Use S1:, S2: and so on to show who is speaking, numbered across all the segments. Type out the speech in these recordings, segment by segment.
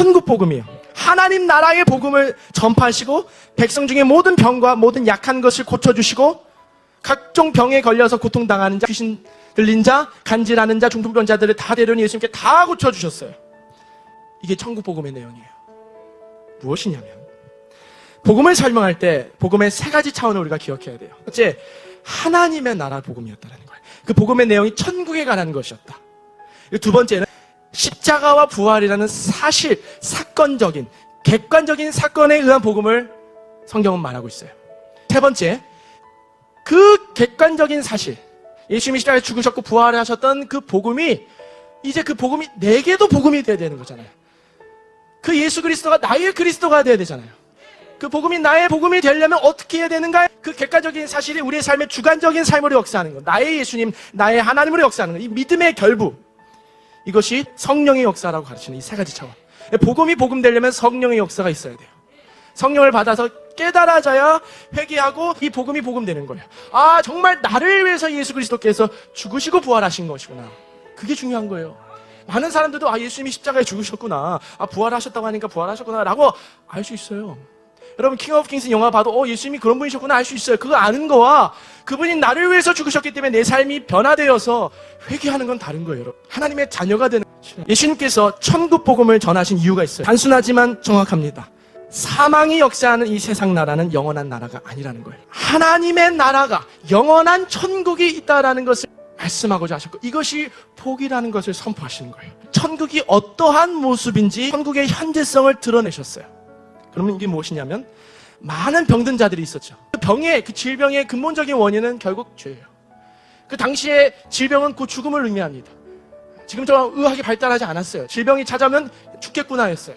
S1: 천국 복음이에요. 하나님 나라의 복음을 전파하시고 백성 중에 모든 병과 모든 약한 것을 고쳐주시고 각종 병에 걸려서 고통당하는 자, 귀신 들린 자, 간질하는 자, 중풍병자들을 다 데려니 예수님께 다 고쳐주셨어요. 이게 천국 복음의 내용이에요. 무엇이냐면 복음을 설명할 때 복음의 세 가지 차원을 우리가 기억해야 돼요. 첫째, 하나님의 나라 복음이었다는 거예요. 그 복음의 내용이 천국에 관한 것이었다. 두 번째는 십자가와 부활이라는 사실, 사건적인, 객관적인 사건에 의한 복음을 성경은 말하고 있어요. 세 번째, 그 객관적인 사실, 예수님이 십자가에 죽으셨고 부활하셨던 그 복음이 이제 그 복음이 내게도 복음이 돼야 되는 거잖아요. 그 예수 그리스도가 나의 그리스도가 돼야 되잖아요. 그 복음이 나의 복음이 되려면 어떻게 해야 되는가? 그 객관적인 사실이 우리의 삶의 주관적인 삶으로 역사하는 것. 나의 예수님, 나의 하나님으로 역사하는 것. 이 믿음의 결부. 이것이 성령의 역사라고 가르치는 이 세 가지 차원. 복음이 복음 되려면 성령의 역사가 있어야 돼요. 성령을 받아서 깨달아져야 회개하고 이 복음이 복음 되는 거예요. 아, 정말 나를 위해서 예수 그리스도께서 죽으시고 부활하신 것이구나. 그게 중요한 거예요. 많은 사람들도 아, 예수님이 십자가에 죽으셨구나. 아, 부활하셨다고 하니까 부활하셨구나. 라고 알 수 있어요. 여러분, 킹 오브 킹스 영화 봐도 어, 예수님이 그런 분이셨구나 알 수 있어요. 그거 아는 거와 그분이 나를 위해서 죽으셨기 때문에 내 삶이 변화되어서 회개하는 건 다른 거예요. 여러분. 하나님의 자녀가 되는 예수님께서 천국 복음을 전하신 이유가 있어요. 단순하지만 정확합니다. 사망이 역사하는 이 세상 나라는 영원한 나라가 아니라는 거예요. 하나님의 나라가 영원한 천국이 있다라는 것을 말씀하고자 하셨고 이것이 복이라는 것을 선포하시는 거예요. 천국이 어떠한 모습인지 천국의 현재성을 드러내셨어요. 그러면 이게 무엇이냐면 많은 병든 자들이 있었죠. 그 병의 그 질병의 근본적인 원인은 결국 죄예요. 그 당시에 질병은 그 죽음을 의미합니다. 지금처럼 의학이 발달하지 않았어요. 질병이 찾아오면 죽겠구나 했어요.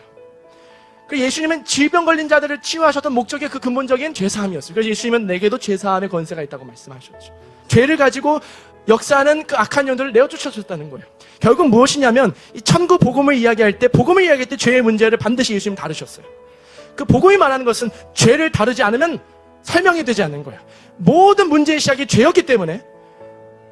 S1: 그 예수님은 질병 걸린 자들을 치유하셨던 목적의 그 근본적인 죄사함이었어요. 그래서 예수님은 내게도 죄사함의 권세가 있다고 말씀하셨죠. 죄를 가지고 역사하는 그 악한 영들을 내어 쫓아줬다는 거예요. 결국 무엇이냐면 이 천국 복음을 이야기할 때 복음을 이야기할 때 죄의 문제를 반드시 예수님 다루셨어요. 그 복음이 말하는 것은 죄를 다루지 않으면 설명이 되지 않는 거예요. 모든 문제의 시작이 죄였기 때문에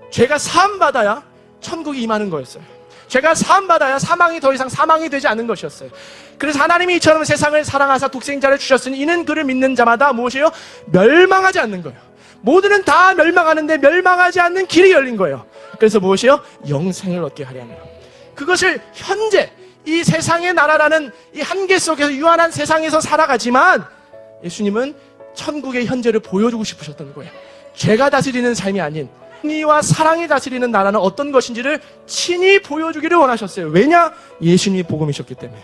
S1: 죄가 사함받아야 천국이 임하는 거였어요. 죄가 사함받아야 사망이 더 이상 사망이 되지 않는 것이었어요. 그래서 하나님이 이처럼 세상을 사랑하사 독생자를 주셨으니 이는 그를 믿는 자마다 무엇이에요? 멸망하지 않는 거예요. 모두는 다 멸망하는데 멸망하지 않는 길이 열린 거예요. 그래서 무엇이요? 영생을 얻게 하려는 그것을 현재 이 세상의 나라라는 이 한계 속에서 유한한 세상에서 살아가지만 예수님은 천국의 현재를 보여주고 싶으셨던 거예요. 죄가 다스리는 삶이 아닌 승리와 사랑이 다스리는 나라는 어떤 것인지를 친히 보여주기를 원하셨어요. 왜냐? 예수님이 복음이셨기 때문에.